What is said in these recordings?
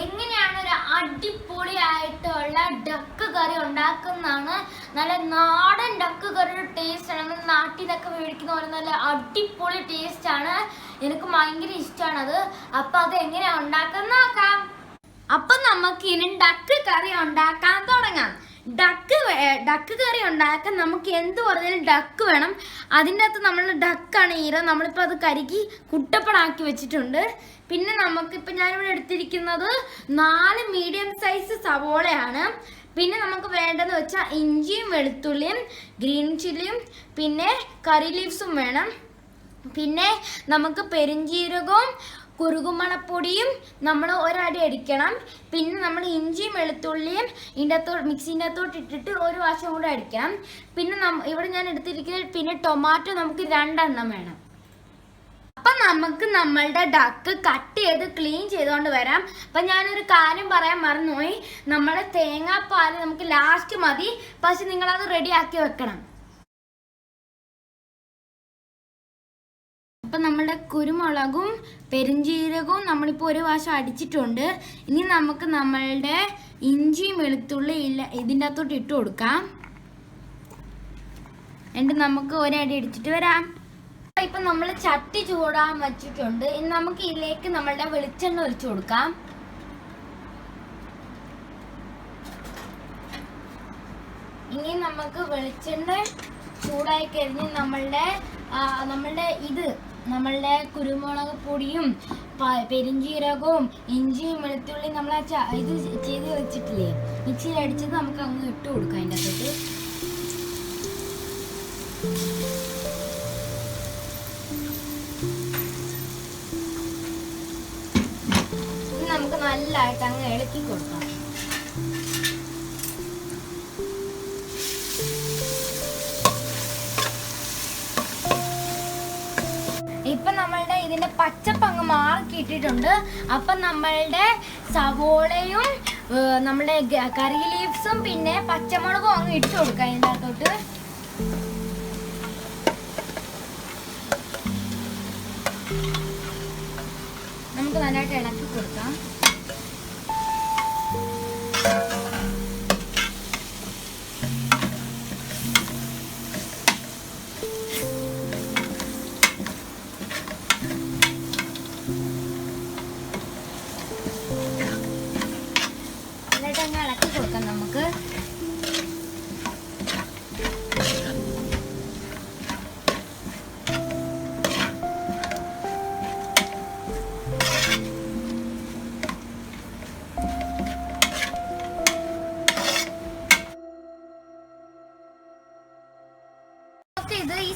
എങ്ങനെയാണ് ഒരു അടിപൊളിയായിട്ടുള്ള ഡക്ക് കറി ഉണ്ടാക്കുന്നതാണ് നല്ല നാടൻ ഡക്ക് കറിയുടെ ടേസ്റ്റ് ആണ്. നാട്ടിൽ നിന്നൊക്കെ മേടിക്കുന്ന പോലെ നല്ല അടിപൊളി ടേസ്റ്റ് ആണ്. എനിക്ക് ഭയങ്കര ഇഷ്ടമാണ് അത്. അപ്പൊ അത് എങ്ങനെയാ ഉണ്ടാക്കുന്ന നോക്കാം. അപ്പൊ നമുക്ക് ഇനി ഡക്ക് കറി ഉണ്ടാക്കാൻ തുടങ്ങാം. ഡക്ക് ഡക്ക് കറി ഉണ്ടാക്കാൻ നമുക്ക് എന്ത് പറഞ്ഞാലും ഡക്ക് വേണം. അതിന്റെ അകത്ത് നമ്മൾ ഡക്കാണ് ഈര നമ്മളിപ്പോൾ അത് കരുകി കുട്ടപ്പണാക്കി വെച്ചിട്ടുണ്ട്. പിന്നെ നമുക്കിപ്പോൾ ഞാനിവിടെ എടുത്തിരിക്കുന്നത് നാല് മീഡിയം സൈസ് സവോളയാണ്. പിന്നെ നമുക്ക് വേണ്ടതെന്ന് വെച്ചാൽ ഇഞ്ചിയും വെളുത്തുള്ളിയും ഗ്രീൻ ചില്ലിയും പിന്നെ കറി ലീവ്സും വേണം. പിന്നെ നമുക്ക് പെരിഞ്ജീരകവും കുറുകുമണപ്പൊടിയും നമ്മൾ ഒരടി അടിക്കണം. പിന്നെ നമ്മൾ ഇഞ്ചിയും വെളുത്തുള്ളിയും ഇതിന്റെ അകത്തോട്ട് മിക്സിന്റെ അകത്തോട്ട് ഇട്ടിട്ട് ഒരു വാശം കൂടെ അടിക്കണം. പിന്നെ ഇവിടെ ഞാൻ എടുത്തിരിക്കുന്നത് പിന്നെ ടൊമാറ്റോ നമുക്ക് രണ്ടെണ്ണം വേണം. അപ്പം നമുക്ക് നമ്മളുടെ ഡക്ക് കട്ട് ചെയ്ത് ക്ലീൻ ചെയ്തുകൊണ്ട് വരാം. അപ്പം ഞാനൊരു കാര്യം പറയാൻ മറന്നുപോയി. നമ്മുടെ തേങ്ങാപ്പാൽ നമുക്ക് ലാസ്റ്റ് മതി. പക്ഷെ നിങ്ങളത് റെഡിയാക്കി വെക്കണം. അപ്പം നമ്മുടെ കുരുമുളകും പെരുംജീരകവും നമ്മളിപ്പോൾ ഒരു വാശം അടിച്ചിട്ടുണ്ട്. ഇനി നമുക്ക് നമ്മളുടെ ഇഞ്ചിയും വെളുത്തുള്ളി ഇല്ല ഇതിന്റെ അകത്തോട്ട് ഇട്ട് കൊടുക്കാം. എന്നിട്ട് നമുക്ക് ഒരടി അടിച്ചിട്ട് വരാം. ഇപ്പൊ നമ്മൾ ചട്ടി ചൂടാൻ വെച്ചിട്ടുണ്ട്. ഇനി നമുക്ക് ഇതിലേക്ക് നമ്മളുടെ വെളിച്ചെണ്ണ ഒഴിച്ചു കൊടുക്കാം. ഇനി നമുക്ക് വെളിച്ചെണ്ണ ചൂടായി കഴിഞ്ഞ് നമ്മളുടെ നമ്മളുടെ ഇത് നമ്മളുടെ കുരുമുളക് പൊടിയും പെരിഞ്ചീരകവും ഇഞ്ചിയും വെളുത്തുള്ളിയും നമ്മൾ ഇത് ചെയ്ത് വെച്ചിട്ടില്ലേ? മിക്സിയിൽ അടിച്ചത് നമുക്ക് അങ്ങ് ഇട്ട് കൊടുക്കാം അതിന്റെ അകത്തോട്ട് നമുക്ക് നല്ലതായിട്ട് അങ്ങ് ഇളക്കി കൊടുക്കാം. നമ്മളുടെ ഇതിന്റെ പച്ചപ്പ് അങ്ങ് മാറി ഇട്ടിട്ടുണ്ട് അപ്പൊ നമ്മളുടെ സവോളയും നമ്മുടെ കറി ലീവ്സും പിന്നെ പച്ചമുളകും അങ്ങ് ഇട്ട് കൊടുക്കാം അതിന്റെ അകത്തോട്ട് നമുക്ക് നന്നായിട്ട് ഇളക്കി കൊടുക്കാം.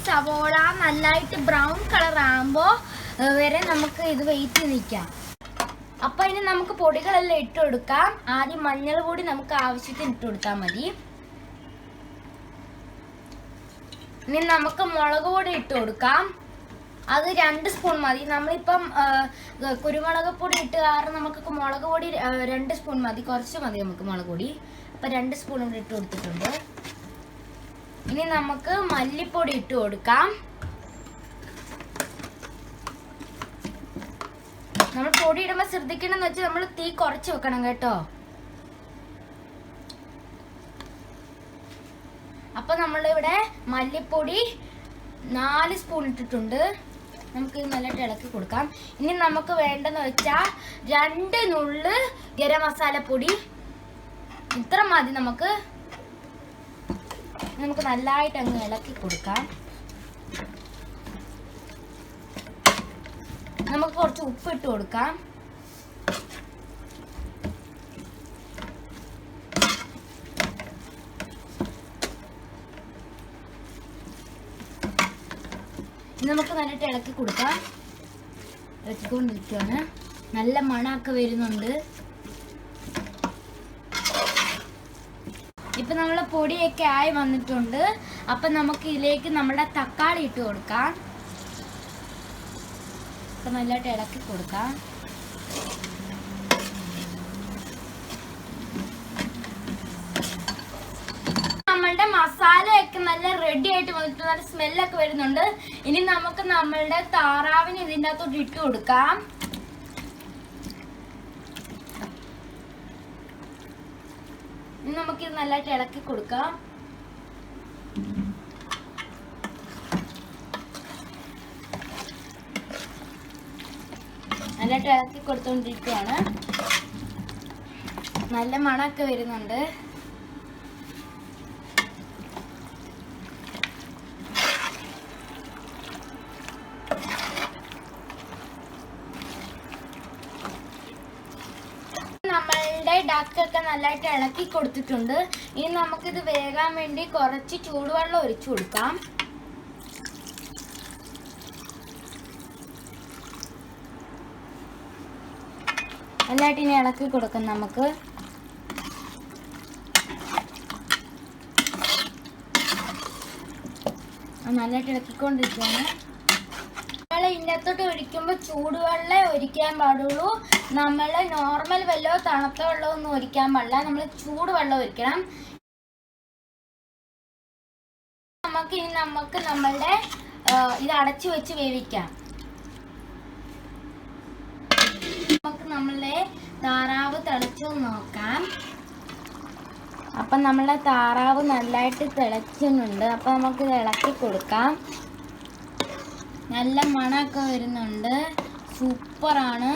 സവോള നല്ലതായിട്ട് ബ്രൗൺ കളർ ആകുമ്പോൾ വരെ നമുക്ക് ഇത് വെയിറ്റ് നിൽക്കാം അപ്പൊ ഇനി നമുക്ക് പൊടികളെല്ലാം ഇട്ട് കൊടുക്കാം. ആദ്യം മഞ്ഞൾ പൊടി നമുക്ക് ആവശ്യത്തിന് ഇട്ട് കൊടുത്താൽ മതി. ഇനി നമുക്ക് മുളക് പൊടി ഇട്ട് കൊടുക്കാം. അത് രണ്ട് സ്പൂൺ മതി. നമ്മളിപ്പം കുരുമുളക് പൊടി ഇട്ട് കാരണം നമുക്ക് മുളക് പൊടി രണ്ട് സ്പൂൺ മതി. കുറച്ച് മതി നമുക്ക് മുളക് പൊടി. അപ്പം രണ്ട് സ്പൂൺ ഇവിടെ ഇട്ട് കൊടുത്തിട്ടുണ്ട്. ഇനി നമുക്ക് മല്ലിപ്പൊടി ഇട്ട് കൊടുക്കാം. നമ്മൾ പൊടി ഇടുമ്പോൾ ശ്രദ്ധിക്കണം എന്ന് വെച്ചാൽ നമ്മൾ തീ കുറച്ച് വെക്കണം കേട്ടോ. അപ്പൊ നമ്മളിവിടെ മല്ലിപ്പൊടി നാല് സ്പൂൺ ഇട്ടിട്ടുണ്ട്. നമുക്ക് നല്ല ഇളക്കി കൊടുക്കാം. ഇനി നമുക്ക് വേണ്ടെന്ന് വെച്ചാൽ രണ്ട് നുള്ള് ഗരം മസാലപ്പൊടി. ഇത്ര മതി നമുക്ക്. നമുക്ക് നല്ലതായിട്ട് അങ്ങ് ഇളക്കി കൊടുക്കാം. നമുക്ക് കുറച്ച് ഉപ്പ് ഇട്ട് കൊടുക്കാം നമുക്ക് നന്നായിട്ട് ഇളക്കി കൊടുക്കാം. ഇളക്കിക്കൊണ്ടിരിക്കുകയാണ് നല്ല മണമൊക്കെ വരുന്നുണ്ട്. ഇപ്പൊ നമ്മളെ പൊടിയൊക്കെ ആയി വന്നിട്ടുണ്ട്. അപ്പൊ നമുക്ക് ഇതിലേക്ക് നമ്മുടെ തക്കാളി ഇട്ട് കൊടുക്കാം. അപ്പൊ നല്ലതായിട്ട് ഇളക്കി കൊടുക്കാം. നമ്മളുടെ മസാലയൊക്കെ നല്ല റെഡി ആയിട്ട് വന്നിട്ട് നല്ല സ്മെല്ലൊക്കെ വരുന്നുണ്ട്. ഇനി നമുക്ക് നമ്മളുടെ താറാവിന് ഇതിന്റെ അകത്തോട്ട് ഇട്ട് കൊടുക്കാം. നമുക്കിത് നല്ലതായിട്ട് ഇളക്കി കൊടുക്കാം. നല്ലതായിട്ട് ഇളക്കി കൊടുത്തുകൊണ്ടിരിക്കുകയാണ് നല്ല മണമൊക്കെ വരുന്നുണ്ട് നമ്മളുടെ ഡക്കൊക്കെ നല്ലതായിട്ട് ഇളക്കി കൊടുത്തിട്ടുണ്ട്. ഇനി നമുക്കിത് വേകാൻ വേണ്ടി കുറച്ച് ചൂടുവെള്ളം ഒഴിച്ചു കൊടുക്കാം. നല്ലതായിട്ട് ഇനി ഇളക്കി കൊടുക്കാം നമുക്ക്. നല്ലതായിട്ട് ഇളക്കിക്കൊണ്ടിരിക്കുകയാണ്. നമ്മൾ ഇന്നത്തോട്ട് ഒഴിക്കുമ്പോൾ ചൂടുവെള്ളം ഒഴിക്കാൻ പാടുള്ളൂ. നമ്മൾ നോർമൽ വെള്ളമോ തണുത്ത വെള്ളമോ ഒന്നും ഒഴിക്കാൻ പാടില്ല. നമ്മൾ ചൂട് വെള്ളം ഒഴിക്കണം നമുക്ക് ഇനി നമുക്ക് നമ്മളുടെ ഇത് അടച്ചു വെച്ച് വേവിക്കാം. നമുക്ക് നമ്മളുടെ താറാവ് തിളച്ചു നോക്കാം. അപ്പം നമ്മളുടെ താറാവ് നല്ലതായിട്ട് തിളച്ചുന്നുണ്ട് അപ്പം നമുക്ക് ഇളക്കി കൊടുക്കാം. നല്ല മണമൊക്കെ വരുന്നുണ്ട്. സൂപ്പറാണ്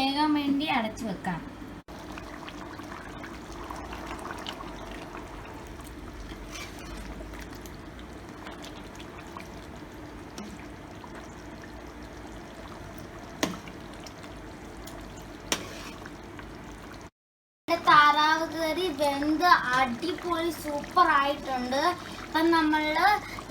വേഗം വേണ്ടി അടച്ചു വെക്കാം നമ്മുടെ താറാവ് കറി വെന്ത് അടിപൊളി സൂപ്പർ ആയിട്ടുണ്ട്. അപ്പം നമ്മൾ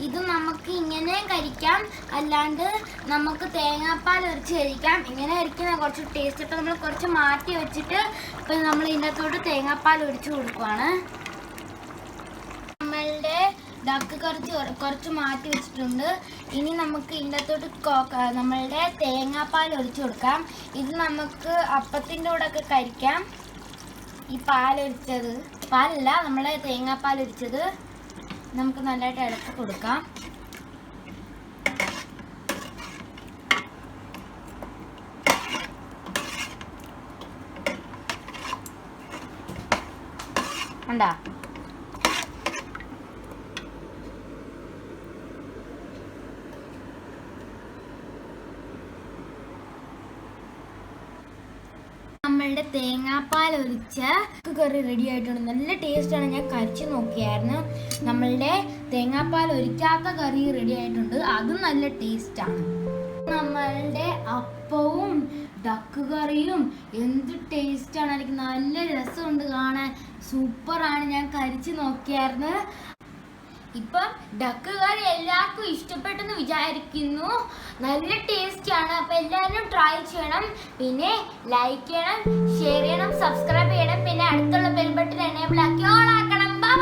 ഇത് നമുക്ക് ഇങ്ങനെ കഴിക്കാം. അല്ലാണ്ട് നമുക്ക് തേങ്ങാപ്പാൽ ഒരിച്ച് കഴിക്കാം. ഇങ്ങനെ കഴിക്കുന്ന കുറച്ച് ടേസ്റ്റ് ഇപ്പം നമ്മൾ കുറച്ച് മാറ്റി വെച്ചിട്ട് ഇപ്പം നമ്മൾ ഇതിനകത്തോട്ട് തേങ്ങാപ്പാൽ ഒഴിച്ച് കൊടുക്കുവാണ്. നമ്മളുടെ ഡക്ക് കുറച്ച് കുറച്ച് മാറ്റി വെച്ചിട്ടുണ്ട്. ഇനി നമുക്ക് ഇതിനകത്തോട്ട് നമ്മളുടെ തേങ്ങാപ്പാൽ ഒഴിച്ചു കൊടുക്കാം. ഇത് നമുക്ക് അപ്പത്തിന്റെ കൂടെ ഒക്കെ കഴിക്കാം. ഈ പാലൊരിച്ചത്. പാലല്ല നമ്മളെ തേങ്ങാപ്പാൽ ഒഴിച്ചത് നമുക്ക് നല്ലതായിട്ട് ഇളക്കി കൊടുക്കാം. ഉണ്ടാ നമ്മളുടെ തേങ്ങാപ്പാൽ ഒഴിച്ച കറി റെഡി ആയിട്ടുണ്ട്. നല്ല ടേസ്റ്റാണ് ഞാൻ കരിച്ചു നോക്കിയായിരുന്നു. നമ്മളുടെ തേങ്ങാപ്പാൽ ഒഴിക്കാത്ത കറി റെഡി ആയിട്ടുണ്ട്. അതും നല്ല ടേസ്റ്റാണ് നമ്മളുടെ അപ്പവും ഡക്ക് കറിയും എന്ത് ടേസ്റ്റാണ് എനിക്ക് നല്ല രസമുണ്ട് കാണാൻ. സൂപ്പറാണ് ഞാൻ കരിച്ചു നോക്കിയായിരുന്നു. ഇപ്പം ഡക്ക് കറി എല്ലാവർക്കും ഇഷ്ടപ്പെട്ടെന്ന് വിചാരിക്കുന്നു. നല്ല ടേസ്റ്റാണ് അപ്പൊ എല്ലാവരും ട്രൈ ചെയ്യണം. പിന്നെ ലൈക്ക് ചെയ്യണം ഷെയർ ചെയ്യണം സബ്സ്ക്രൈബ് ചെയ്യണം. പിന്നെ അടുത്തുള്ള ബെൽ ബട്ടൺ എനേബിൾ ആക്കി ഓൺ ആക്കണം. ബൈ